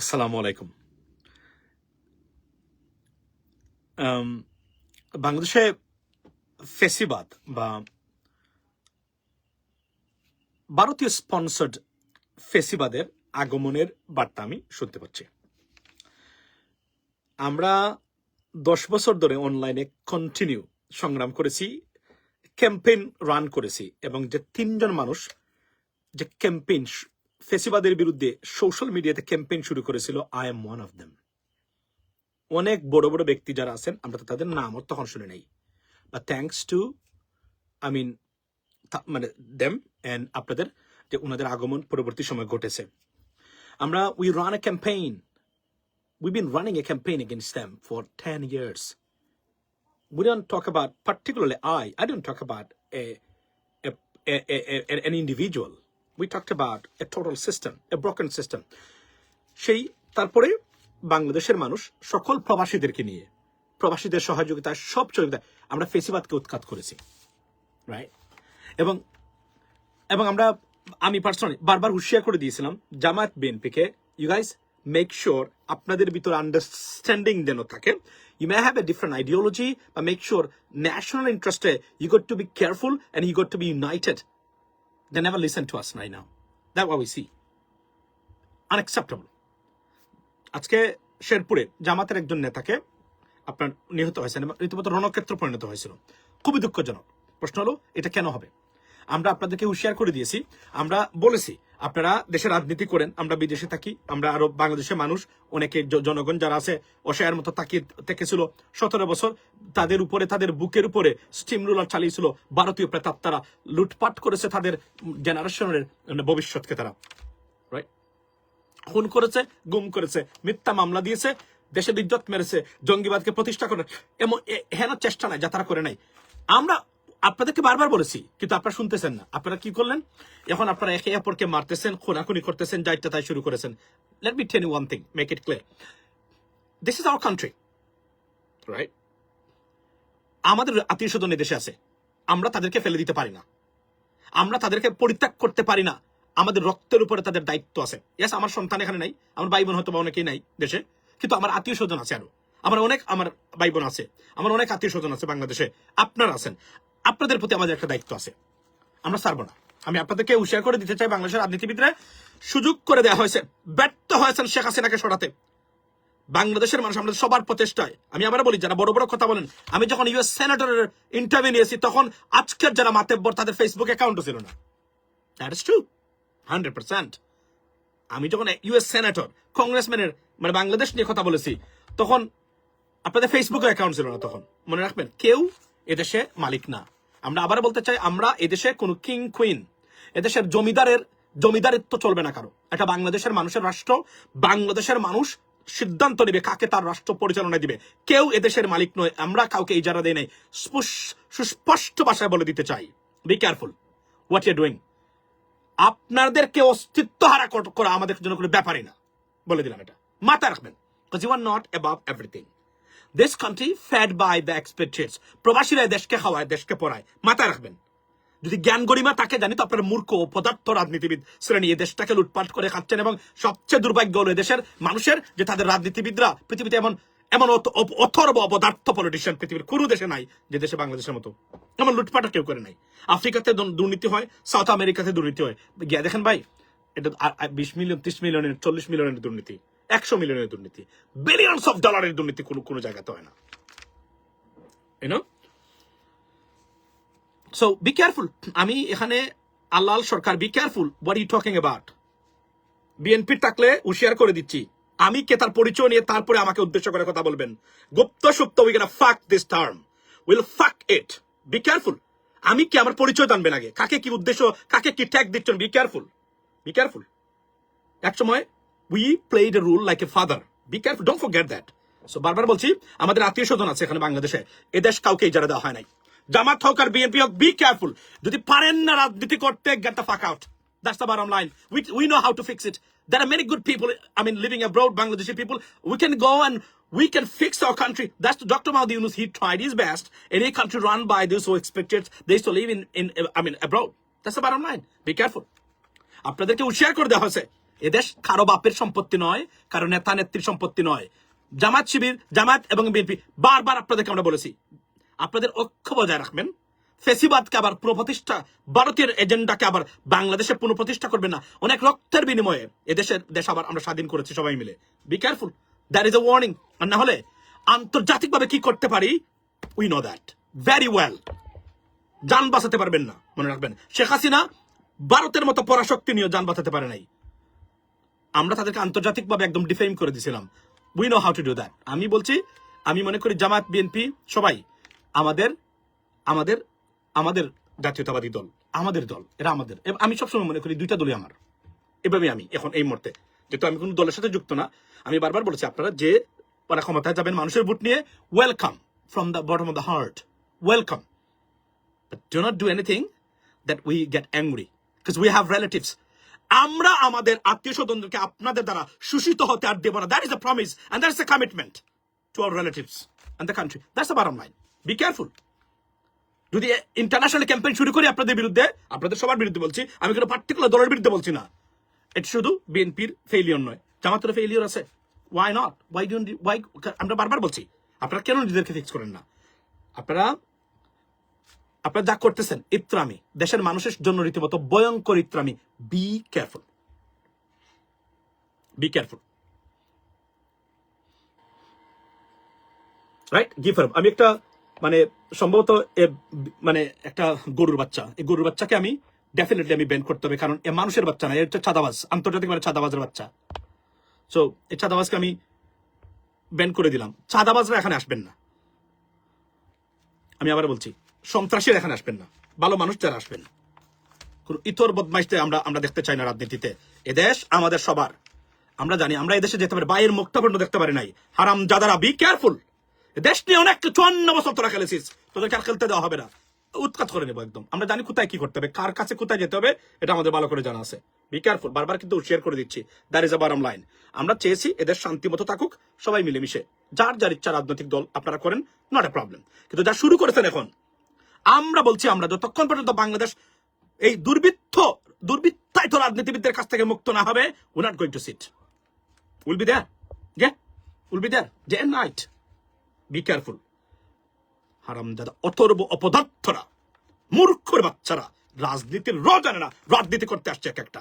আসসালামু আলাইকুম। বাংলাদেশে ফেসিবাদ বা ভারতীয় স্পন্সর্ড ফেসিবাদের আগমনের বার্তা আমি শুনতে পাচ্ছি। আমরা দশ বছর ধরে অনলাইনে কন্টিনিউ সংগ্রাম করেছি ক্যাম্পেইন রান করেছি এবং যে তিনজন মানুষ যে ক্যাম্পেইন ফেসিবাদের বিরুদ্ধে সোশ্যাল মিডিয়াতে ক্যাম্পেইন শুরু করেছিল I am one of them অনেক বড় বড় ব্যক্তি যারা আছেন আমরা তো তাদের নামও তখন শুনে নেই বা থ্যাংকস টু আই মিন মানে দেম অ্যান্ড আপনাদের যে ওনাদের আগমন পরবর্তী সময় ঘটেছে আমরা we run a campaign we been running a campaign against them for ten years we don't talk about particularly I. I don't talk about a, a, a, a- an individual. We talked about a total system, a broken system. সেই তারপরে বাংলাদেশের মানুষ সকল প্রবাসীদেরকে নিয়ে প্রবাসীদের সহযোগিতা সব সহযোগিতা আমরা ফেসিবাদকে উৎখাত করেছি রাইট এবং এবং আমরা আমি পার্সোনালি বারবার হুঁশিয়ার করে দিয়েছিলাম জামায়াত বিএনপিকে ইউ গাইস মেক শিওর আপনাদের ভিতরে আন্ডারস্ট্যান্ডিং যেন থাকে you may have a different ideology বা মেক শিওর ন্যাশনাল ইন্টারেস্টে you got to be careful and you got to be united they never listen to us right now. That's what we see Unacceptable. আজকে শেরপুরে জামাতের একজন নেতাকে আপনার নিহত হয়েছেন এবং রীতিমতো রণক্ষেত্র পরিণত হয়েছিল। খুবই দুঃখজনক। প্রশ্ন হলো, এটা কেন হবে? আমরা আপনাদেরকে হুঁশিয়ার করে দিয়েছি। আমরা বলেছি আপনারা দেশে রাজনীতি করেন, আমরা বিদেশে থাকি, আমরা আরও বাংলাদেশের মানুষ, অনেকে জনগণ যারা আছে অসহায়ের মতো তাকিয়ে থেকেছিল। সতেরো বছর তাদের উপরে, তাদের বুকের উপরে স্টিম রুলার চালিয়েছিল ভারতীয় প্রেতাপ তারা লুটপাট করেছে তাদের জেনারেশনের ভবিষ্যৎকে তারা খুন করেছে, গুম করেছে, মিথ্যা মামলা দিয়েছে, দেশের ইজ্জত মেরেছে, জঙ্গিবাদকে প্রতিষ্ঠা করে এমন হেন চেষ্টা নাই যা তারা করে নাই। আমরা আপনাদেরকে বারবার বলেছি, কিন্তু আপনারা শুনতেছেন না। আপনারা কি করলেন? এখন আপনারা একে অপরকে মারতেছেন খুনাখুনি করতেছেন যা ইচ্ছা তাই শুরু করেছেন। Let me tell one thing make it clear this is our country right আমাদের আত্মীয় স্বজন দেশে আছে। আমরা তাদেরকে ফেলে দিতে পারি না। আমরা তাদেরকে পরিত্যাগ করতে পারি না। আমাদের রক্তের উপরে তাদের দায়িত্ব আছে। ইয়াস আমার সন্তান এখানে নাই, আমার ভাই বোন হয়তো বা অনেকেই নাই দেশে, কিন্তু আমার আত্মীয় স্বজন আছে আরও। আমার অনেক, আমার ভাই বোন আছে। আমার অনেক আত্মীয় স্বজন আছে বাংলাদেশে। আপনারা আছেন। আপনাদের প্রতি আমাদের একটা দায়িত্ব আছে। আমরা ছাড়বো না। আমি আপনাদেরকে হুশিয়ার করে দিতে চাই বাংলাদেশের রাজনীতিবিদরা, সুযোগ করে দেওয়া হয়েছে। ব্যর্থ হয়েছেন শেখ হাসিনাকে সরাতে। বাংলাদেশের মানুষ আমাদের সবার প্রচেষ্টায়। আমি আবার বলি, যারা বড় বড় কথা বলেন, আমি যখন ইউএস সেনেটরের ইন্টারভিউ নিয়েছি, তখন আজকের যারা মাতেব্বর, তাদের ফেসবুক অ্যাকাউন্টও ছিল না। দ্যাট ট্রু হান্ড্রেড পার্সেন্ট আমি যখন ইউএস সেনেটর কংগ্রেসম্যানের মানে বাংলাদেশ নিয়ে কথা বলেছি, তখন আপনাদের ফেসবুকে অ্যাকাউন্ট ছিল না তখন। মনে রাখবেন, কেউ এদেশে মালিক না। আমরা আবার বলতে চাই, আমরা এদেশে কোনো কিং কুইন এদেশের জমিদারের, জমিদারিত্ব চলবে না কারও। এটা বাংলাদেশের মানুষের রাষ্ট্র, বাংলাদেশের মানুষ সিদ্ধান্ত নেবে কাকে তার রাষ্ট্র পরিচালনা দিবে। কেউ এদেশের মালিক নয়, আমরা কাউকে ইজারা দেয় নাই। সুস্পষ্ট ভাষায় বলে দিতে চাই। Be careful what you doing আপনাদেরকে অস্তিত্ব হারা কর- আমাদের জন্য কোনো ব্যাপারই না। বলে দিলাম এটা। মাথায় রাখবেন because you are not above everything this country fed by the expatriates প্রবাসীরা দেশকে খাওয়ায়, দেশকে পড়ায়। মাথায় রাখবেন, যদি জ্ঞান গরিমা তাকে জানি তো আপনার মূর্খ ও পদার্থ রাজনীতিবিদ শ্রেণি, এই দেশটাকে লুটপাট করে খাচ্ছেন এবং সবচেয়ে দুর্ভাগ্য হলো দেশের মানুষের যে তাদের রাজনীতিবিদরা, পৃথিবীতে এমন এমন অথর্ব অপদার্থ পলিটিশিয়ান পৃথিবীর কোনো দেশে নাই, যে দেশে বাংলাদেশের মতো। এমন লুটপাটও কেউ করে নাই। আফ্রিকাতে দুর্নীতি হয়, সাউথ আমেরিকাতে দুর্নীতি হয়। গিয়া দেখেন ভাই, এটা বিশ মিলিয়ন, ত্রিশ মিলিয়নের, চল্লিশ মিলিয়নের দুর্নীতি। একশো মিলিয়নের দুর্নীতি। বিলিয়নস অফ ডলারের দুর্নীতি কোনো কোনো জায়গাতে হয় না। Know? সো বি কেয়ারফুল আমি এখানে আল্লাহ সরকার be careful what you talking about BNP থাকলে হুশিয়ার করে দিচ্ছি। আমি কে তার পরিচয় নিয়ে তারপরে আমাকে উদ্দেশ্য করে কথা বলবেন। গুপ্ত, সুপ্ত উই গেনা ফাক this term will fuck it B careful আমি কি আমার পরিচয় জানবেন আগে? কাকে কি উদ্দেশ্য, কাকে কি ট্যাগ দিচ্ছেন? বি কেয়ারফুল বি কেয়ারফুল এক সময় we played a role like a father be careful don't forget that so বারবার বলছি আমাদের আত্মীয় স্বজন আছে এখানে বাংলাদেশে এদেশ কাউকে ইজারা দেওয়া হয় নাই জামাত হোক আর বিএনপি হোক বি কেয়ারফুল যদি পারেন না রাজনীতি করতে get the fuck out That's the bottom line. We, we know how to fix it. There are many good people, I mean, living abroad, Bangladeshi people. We can go and we can fix our country. That's Dr. Mahdi Yunus. He tried his best. Any country run by those who expected they used to live in, in, I mean, abroad. That's the bottom line. Be careful. আপনাদেরকে হুঁশিয়ার করে দেওয়া হয়েছে এদেশ কারও বাপের সম্পত্তি নয়, কারও নেতা নেত্রীর সম্পত্তি নয়। জামাত শিবির, জামাত এবং বিএনপি, বারবার আপনাদেরকে আমরা বলেছি, আপনাদের ঐক্য বজায় রাখবেন। ফেসিবাদকে আবার পুনঃপ্রতিষ্ঠা ভারতের এজেন্ডাকে আবার বাংলাদেশে পুনঃপ্রতিষ্ঠা করবেন না। অনেক রক্তের বিনিময়ে এদেশের দেশ আবার আমরা স্বাধীন করেছি সবাই মিলে। Be careful that is a warning আর না হলে আন্তর্জাতিকভাবে কি করতে পারি? We know that very well যান বাঁচাতে পারবেন না, মনে রাখবেন। শেখ হাসিনা ভারতের মতো পরাশক্তি নিয়ে যান বাঁচাতে পারে নাই। আমরা তাদেরকে আন্তর্জাতিকভাবে একদম ডিফেম করে দিয়েছিলাম we know how to do that আমি বলছি, আমি মনে করি জামাত বিএনপি সবাই আমাদের আমাদের আমাদের জাতীয়তাবাদী দল, আমাদের দল, এরা আমাদের। আমি সবসময় মনে করি দুইটা দলই আমার। এভাবে আমি এখন এই মুহূর্তে। যেহেতু আমি কোনো দলের সাথে যুক্ত না, আমি বারবার বলেছি আপনারা যে ওরা ক্ষমতায় যাবেন, মানুষের ভোট নিয়ে welcome from the bottom of the heart welcome do not do anything that we get angry because we have relatives. আমরা আমাদের আত্মীয় স্বজনদেরকে আপনাদের দ্বারা শোষিত হতে আর দেব না। That is a promise and that is a commitment to our relatives and the country that's the bottom line be careful যদি ইন্টারন্যাশনাল ক্যাম্পেইন শুরু করি আপনাদের বিরুদ্ধে, আপনাদের সবার বিরুদ্ধে বলছি, আমি কোনো পার্টিকুলার দলের বিরুদ্ধে বলছি না। এটা শুধু বিএনপির ফেইলিয়র নয়। জামাতের ফেইলিয়র আছে। Why not why don't why আমরা বারবার বলছি, আপনারা কেন নিজেদেরকে ফিক্স করেন না? আপনারা আপনারা যা করতেছেন, ইত্রামি, দেশের মানুষের জন্য রীতিমতো ভয়ঙ্কর ইত্রামি be careful be careful right Ghifar আমি একটা মানে সম্ভবত মানে একটা গরুর বাচ্চা। এই গরুর বাচ্চাকে আমি ডেফিনেটলি আমি ব্যান করতে হবে, কারণ এ মানুষের বাচ্চা না এটা চাঁদাবাজ আন্তর্জাতিক মানে চাঁদাবাজের বাচ্চা। সো এই চাঁদাবাজকে আমি ব্যান করে দিলাম। চাঁদাবাজরা এখানে আসবেন না। আমি আবার বলছি সন্ত্রাসীরা এখানে আসবেন না। ভালো মানুষ যারা আসবেন। ইতর বদমাইশদের আমরা আমরা দেখতে চাই না রাজনীতিতে। এদেশ আমাদের সবার। আমরা জানি, আমরা এদেশে যেতে পারি বাইরের মুক্তাপণ্য দেখতে পারি নাই। হারাম জাদারা বি কেয়ারফুল দেশ নিয়ে অনেক চুয়ান্ন বছর তোরা খেলেছিস। তোদেরকে আর খেলতে দেওয়া হবে না। উৎখাত করে নেব একদম। আমরা জানি কোথায় কি করতে হবে, কার কাছে কোথায় যেতে হবে, এটা আমাদের ভালো করে জানা আছে। বি কেয়ারফুল বারবার কিন্তু শেয়ার করে দিচ্ছি। That is a bottom line আমরা চেয়েছি এদের শান্তি মতো থাকুক, সবাই মিলেমিশে। যার যার ইচ্ছা রাজনৈতিক দল আপনারা করেন নট এ প্রবলেম কিন্তু যা শুরু করেছেন এখন আমরা বলছি, আমরা যতক্ষণ পর্যন্ত বাংলাদেশ এই দুর্বৃত্ত, দুর্বৃত্তায়িত রাজনীতিবিদদের কাছ থেকে মুক্ত না হবে we not going to sit will be there যে will be there day and night be careful হারাম দাদা অথর্ব অপদার্থরা, মূর্খর বাচ্চারা, রাজনীতির র জানে না রাজনীতি করতে আসছে এক একটা।